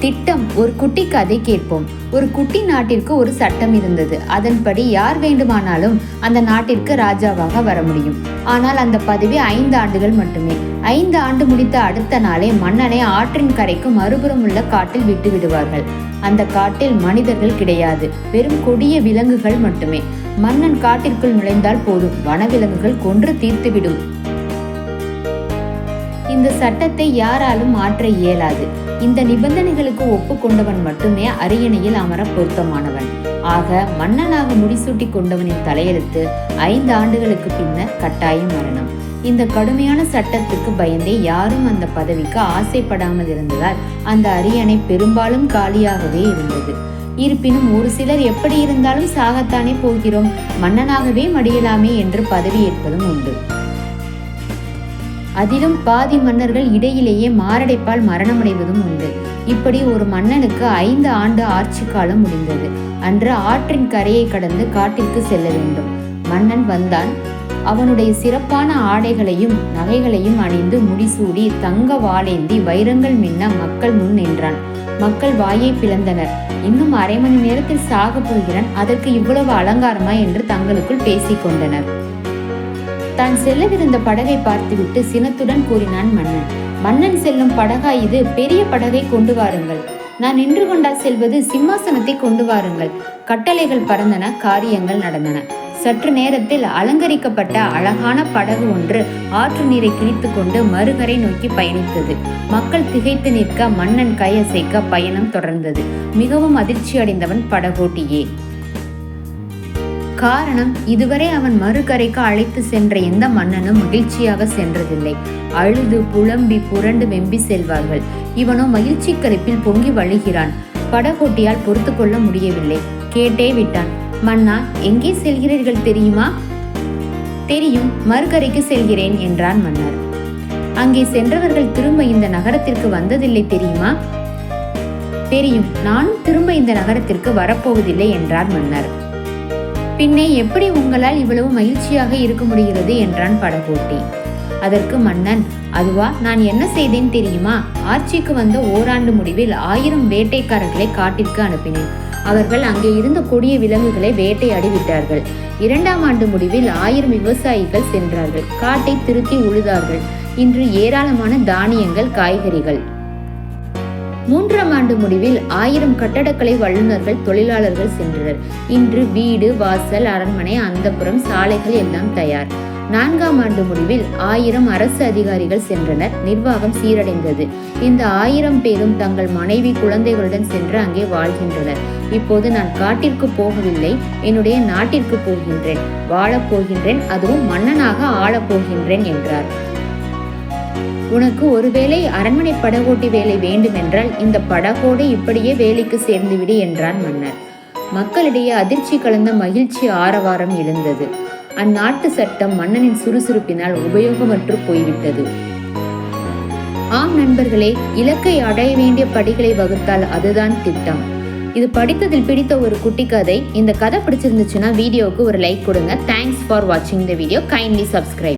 திட்டம். ஒரு குட்டி கதை கேட்போம். ஒரு குட்டி நாட்டிற்கு ஒரு சட்டம் இருந்தது. அதன்படி யார் வேண்டுமானாலும் அந்த நாட்டிற்கு ராஜாவாக வர முடியும். ஆனால் அந்த பதவி ஐந்து ஆண்டுகள் மட்டுமே. ஐந்து ஆண்டு முடித்த அடுத்த நாளே மன்னனை ஆற்றின் கரைக்கு மறுபுறம் உள்ள காட்டில் விட்டு விடுவார்கள். அந்த காட்டில் மனிதர்கள் கிடையாது. வெறும் கொடிய விலங்குகள் மட்டுமே. மன்னன் காட்டிற்குள் நுழைந்தால் போதும். வனவிலங்குகள் கொன்று தீர்த்துவிடும் இந்த சட்டத்தை யாராலும் மாற்ற இயலாது. இந்த நிபந்தனைகளுக்கு ஒப்புக்கொண்டவன் மட்டுமே அரியணையில் அமர பொருத்தமானவன். ஆக மன்னனாக முடிசூட்டி கொண்டவனின் தலையெழுத்து ஐந்து ஆண்டுகளுக்கு பின்னர் கட்டாயம் மரணம். இந்த கடுமையான சட்டத்துக்கு பயந்தே யாரும் அந்த பதவிக்கு ஆசைப்படாமல் இருந்ததால் அந்த அரியணை பெரும்பாலும் காலியாகவே இருந்தது. இருப்பினும் ஒரு சிலர் எப்படி இருந்தாலும் சாகத்தானே போகிறோம் மன்னனாகவே மடியலாமே என்று பதவியேற்பதும் உண்டு. அதிலும் பாதி மன்னர்கள் இடையிலேயே மாரடைப்பால் மரணமடைவதும் உண்டு. இப்படி ஒரு மன்னனுக்கு ஐந்து ஆண்டு ஆட்சி காலம் முடிந்தது. அன்று ஆற்றின் கரையை கடந்து காட்டிற்கு செல்ல வேண்டும். மன்னன் வந்தான். அவனுடைய சிறப்பான ஆடைகளையும் நகைகளையும் அணிந்து முடிசூடி தங்க வாளேந்தி வைரங்கள் மின்ன மக்கள் முன் நின்றான். மக்கள் வாயை பிளந்தனர். இன்னும் அரை மணி நேரத்தில் சாக போகிறான். அதற்கு இவ்வளவு அலங்காரமா என்று தங்களுக்குள் பேசிக்கொண்டனர் தான் செல்லவிருந்த படகை பார்த்துவிட்டு சினத்துடன் கூறினான் மன்னன். மன்னன் செல்லும் படகா இது பெரிய படகை கொண்டு வாருங்கள். நான் நின்று கொண்டா செல்வது சிம்மாசனத்தை கொண்டு வாருங்கள். கட்டளைகள் பறந்தன காரியங்கள் நடந்தன. சற்று நேரத்தில் அலங்கரிக்கப்பட்ட அழகான படகு ஒன்று ஆற்று நீரை கிழித்து கொண்டு மறுகரை நோக்கி பயணித்தது. மக்கள் திகைத்து நிற்க மன்னன் கையசைக்க பயணம் தொடர்ந்தது. மிகவும் அதிர்ச்சி அடைந்தவன் படகோட்டியே. காரணம் இதுவரை அவன் மறுகரைக்கு அழைத்து சென்ற எந்த மன்னனும் மகிழ்ச்சியாக சென்றதில்லை. அழுது புலம்பி புரண்டு வெம்பி செல்வார்கள். இவனோ மகிழ்ச்சி கருப்பில் பொங்கி வழிகிறான். படகோட்டியால் பொறுத்து கொள்ள முடியவில்லை. கேட்டே விட்டான். மன்னா எங்கே செல்கிறீர்கள் தெரியுமா? தெரியும் மறுகரைக்கு செல்கிறேன் என்றான் மன்னர். அங்கே சென்றவர்கள் திரும்ப இந்த நகரத்திற்கு வந்ததில்லை தெரியுமா? தெரியும் நானும் திரும்ப இந்த நகரத்திற்கு வரப்போவதில்லை என்றார் மன்னர். பின்னே எப்படி உங்களால் இவ்வளவு மகிழ்ச்சியாக இருக்க முடிகிறது என்றான் படகோட்டி. அதற்கு மன்னன் அதுவா நான் என்ன செய்தேன் தெரியுமா? ஆட்சிக்கு வந்த ஓராண்டு முடிவில் ஆயிரம் வேட்டைக்காரர்களை காட்டிற்கு அனுப்பினேன். அவர்கள் அங்கே இருந்த கொடிய விலங்குகளை வேட்டையாடி விட்டார்கள். இரண்டாம் ஆண்டு முடிவில் ஆயிரம் விவசாயிகள் சென்றார்கள். காட்டை திருத்தி உழுதார்கள். இன்று ஏராளமான தானியங்கள் காய்கறிகள். மூன்றாம் ஆண்டு முடிவில் ஆயிரம் கட்டடக்கலை வல்லுநர்கள் தொழிலாளர்கள் சென்றனர். இன்று வீடு வாசல் அரண்மனை அந்தப்புறம் சாலைகள் எல்லாம் தயார். நான்காம் ஆண்டு முடிவில் ஆயிரம் அரசு அதிகாரிகள் சென்றனர். நிர்வாகம் சீரடைந்தது. இந்த ஆயிரம் பேரும் தங்கள் மனைவி குழந்தைகளுடன் சென்று அங்கே வாழ்கின்றனர். இப்போது நான் காட்டிற்கு போகவில்லை. என்னுடைய நாட்டிற்கு போகின்றேன். வாழப் போகின்றேன். அதுவும் மன்னனாக ஆளப் போகின்றேன் என்றார். உனக்கு ஒருவேளை அரண்மனை படகோட்டி வேலை வேண்டுமென்றால் இந்த படகோடு இப்படியே வேலைக்கு சேர்ந்துவிடு என்றான் மன்னர். மக்களிடையே அதிர்ச்சி கலந்த மகிழ்ச்சி ஆரவாரம் எழுந்தது. அந்நாட்டு சட்டம் மன்னனின் சுறுசுறுப்பினால் உபயோகமற்று போய்விட்டது. ஆம் நண்பர்களே இலக்கை அடைய வேண்டிய படிகளை வகுத்தால் அதுதான் திட்டம். இது படித்ததில் பிடித்த ஒரு குட்டி கதை. இந்த கதை பிடிச்சிருந்துச்சுன்னா வீடியோவுக்கு ஒரு லைக் கொடுங்க. தேங்க்ஸ் ஃபார் வாட்சிங் த வீடியோ கைண்ட்லி சப்ஸ்கிரைப்